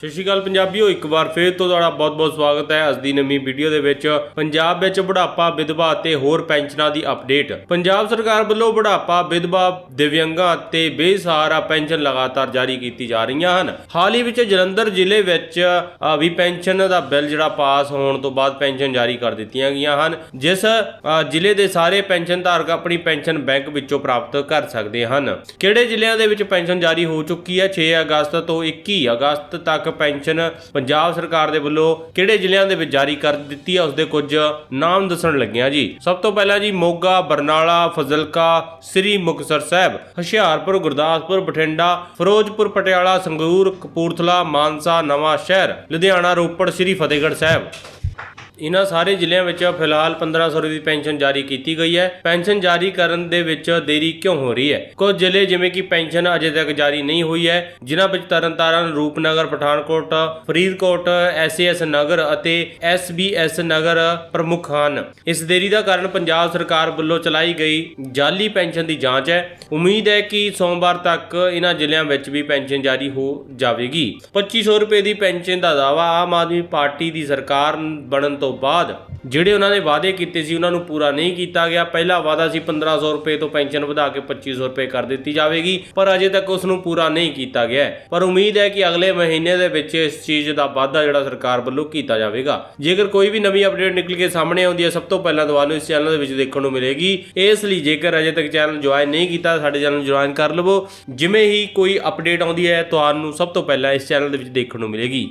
ਸਤਿ ਸ਼੍ਰੀ ਅਕਾਲ ਪੰਜਾਬੀਓ, ਇੱਕ ਵਾਰ ਫੇਰ ਤੋਂ ਤੁਹਾਡਾ ਬਹੁਤ-ਬਹੁਤ ਸਵਾਗਤ ਹੈ ਅੱਜ ਦੀ ਨਵੀਂ ਵੀਡੀਓ ਦੇ ਵਿੱਚ। ਪੰਜਾਬ ਵਿੱਚ ਬੁਢਾਪਾ, ਵਿਧਵਾ ਅਤੇ ਹੋਰ ਪੈਨਸ਼ਨਾਂ ਦੀ ਅਪਡੇਟ ਪੰਜਾਬ ਸਰਕਾਰ ਵੱਲੋਂ ਬੁਢਾਪਾ, ਵਿਧਵਾ ਦਿਵਿਆਂਗਾਂ ਅਤੇ ਬੇਸਹਾਰਾ ਪੈਨਸ਼ਨ ਲਗਾਤਾਰ ਜਾਰੀ ਕੀਤੀ ਜਾ ਰਹੀਆਂ ਹਨ। ਹਾਲ ਹੀ ਵਿੱਚ ਜਲੰਧਰ ਜ਼ਿਲ੍ਹੇ ਵਿੱਚ ਵੀ ਪੈਨਸ਼ਨ ਦਾ ਬਿੱਲ ਜਿਹੜਾ ਪਾਸ ਹੋਣ ਤੋਂ ਬਾਅਦ ਪੈਨਸ਼ਨ ਜਾਰੀ ਕਰ ਦਿੱਤੀਆਂ ਗਈਆਂ ਹਨ, ਜਿਸ ਜ਼ਿਲ੍ਹੇ ਦੇ ਸਾਰੇ ਪੈਨਸ਼ਨ ਧਾਰਕ ਆਪਣੀ ਪੈਨਸ਼ਨ ਬੈਂਕ ਵਿੱਚੋਂ ਪ੍ਰਾਪਤ ਕਰ ਸਕਦੇ ਹਨ। ਕਿਹੜੇ ਜ਼ਿਲ੍ਹਿਆਂ ਦੇ ਵਿੱਚ ਪੈਨਸ਼ਨ ਜਾਰੀ ਹੋ ਚੁੱਕੀ ਹੈ? 6 ਅਗਸਤ ਤੋਂ 21 ਅਗਸਤ ਤੱਕ ਪੈਨਸ਼ਨ ਪੰਜਾਬ ਸਰਕਾਰ ਦੇ ਵੱਲੋਂ ਕਿਹੜੇ ਜ਼ਿਲ੍ਹਿਆਂ ਦੇ ਵਿੱਚ ਜਾਰੀ ਕਰ ਦਿੱਤੀ ਹੈ ਉਸ ਦੇ ਕੁਝ ਨਾਮ ਦੱਸਣ ਲੱਗਿਆ ਜੀ। ਸਭ ਤੋਂ ਪਹਿਲਾਂ ਜੀ ਮੋਗਾ, ਬਰਨਾਲਾ, ਫਜ਼ਲਕਾ, ਸ੍ਰੀ ਮੁਕਤਸਰ ਸਾਹਿਬ, ਹੁਸ਼ਿਆਰਪੁਰ, ਗੁਰਦਾਸਪੁਰ, ਬਠਿੰਡਾ, ਫਿਰੋਜ਼ਪੁਰ, ਪਟਿਆਲਾ, ਸੰਗਰੂਰ, ਕਪੂਰਥਲਾ, ਮਾਨਸਾ ਨਵਾਂ ਸ਼ਹਿਰ ਲੁਧਿਆਣਾ, ਰੋਪੜ, ਸ੍ਰੀ ਫਤਿਹਗੜ੍ਹ ਸਾਹਿਬ। ਇਹਨਾਂ ਸਾਰੇ ਜ਼ਿਲ੍ਹਿਆਂ ਵਿੱਚ ਫਿਲਹਾਲ 1500 ਰੁਪਏ ਦੀ ਪੈਨਸ਼ਨ ਜਾਰੀ ਕੀਤੀ ਗਈ ਹੈ। ਪੈਨਸ਼ਨ ਜਾਰੀ ਕਰਨ ਦੇ ਵਿੱਚ ਦੇਰੀ ਕਿਉਂ ਹੋ ਰਹੀ ਹੈ? ਕੁਝ ਜ਼ਿਲ੍ਹੇ ਜਿਵੇਂ ਕਿ ਪੈਨਸ਼ਨ ਅਜੇ ਤੱਕ ਜਾਰੀ ਨਹੀਂ ਹੋਈ ਹੈ, ਜਿਨ੍ਹਾਂ ਵਿੱਚ ਤਰਨਤਾਰਨ, ਰੂਪਨਗਰ, ਪਠਾਨਕੋਟ, ਫਰੀਦਕੋਟ, ਐਸਏਐਸ ਨਗਰ ਅਤੇ ਐਸਬੀਐਸ ਨਗਰ ਪ੍ਰਮੁੱਖ ਹਨ। ਇਸ ਦੇਰੀ ਦਾ ਕਾਰਨ ਪੰਜਾਬ ਸਰਕਾਰ ਵੱਲੋਂ ਚਲਾਈ ਗਈ ਜਾਲੀ ਪੈਨਸ਼ਨ ਦੀ ਜਾਂਚ ਹੈ। ਉਮੀਦ ਹੈ ਕਿ ਸੋਮਵਾਰ ਤੱਕ ਇਹਨਾਂ ਜ਼ਿਲ੍ਹਿਆਂ ਵਿੱਚ ਵੀ ਪੈਨਸ਼ਨ ਜਾਰੀ ਹੋ ਜਾਵੇਗੀ। 2500 ਰੁਪਏ ਦੀ ਪੈਨਸ਼ਨ ਦਾ ਦਾਅਵਾ ਆਮ ਆਦਮੀ ਪਾਰਟੀ ਦੀ ਸਰਕਾਰ ਬਣਨ ਤੋਂ ਬਾਅਦ ਜਿਹੜੇ ਉਹਨਾਂ ਨੇ ਵਾਅਦੇ ਕੀਤੇ ਸੀ, ਉਹਨਾਂ ਨੂੰ ਪੂਰਾ ਨਹੀਂ ਕੀਤਾ ਗਿਆ। ਪਹਿਲਾ ਵਾਅਦਾ ਸੀ 1500 ਰੁਪਏ ਤੋਂ ਪੈਨਸ਼ਨ ਵਧਾ ਕੇ 2500 ਰੁਪਏ ਕਰ ਦਿੱਤੀ ਜਾਵੇਗੀ, ਪਰ ਅਜੇ ਤੱਕ ਉਸ ਨੂੰ ਪੂਰਾ ਨਹੀਂ ਕੀਤਾ ਗਿਆ ਪਰ ਉਮੀਦ ਹੈ ਕਿ ਅਗਲੇ ਮਹੀਨੇ ਦੇ ਵਿੱਚ ਇਸ ਚੀਜ਼ ਦਾ ਵਾਅਦਾ ਜਿਹੜਾ ਸਰਕਾਰ ਵੱਲੋਂ ਕੀਤਾ ਜਾਵੇਗਾ। ਜੇਕਰ ਕੋਈ ਵੀ ਨਵੀਂ ਅਪਡੇਟ ਨਿਕਲ ਕੇ ਸਾਹਮਣੇ ਆਉਂਦੀ ਹੈ, ਸਭ ਤੋਂ ਪਹਿਲਾਂ ਤੁਹਾਨੂੰ ਇਸ ਚੈਨਲ ਦੇ ਵਿੱਚ ਦੇਖਣ ਨੂੰ ਮਿਲੇਗੀ। ਇਸ ਲਈ ਜੇਕਰ ਅਜੇ ਤੱਕ ਚੈਨਲ ਜੁਆਇਨ ਨਹੀਂ ਕੀਤਾ, ਸਾਡੇ ਚੈਨਲ ਜੁਆਇਨ ਕਰ ਲਵੋ। ਜਿਵੇਂ ਹੀ ਕੋਈ ਅਪਡੇਟ ਆਉਂਦੀ ਹੈ, ਤੁਹਾਨੂੰ ਸਭ ਤੋਂ ਪਹਿਲਾਂ ਇਸ ਚੈਨਲ ਦੇ ਵਿੱਚ ਦੇਖਣ ਨੂੰ ਮਿਲੇਗੀ।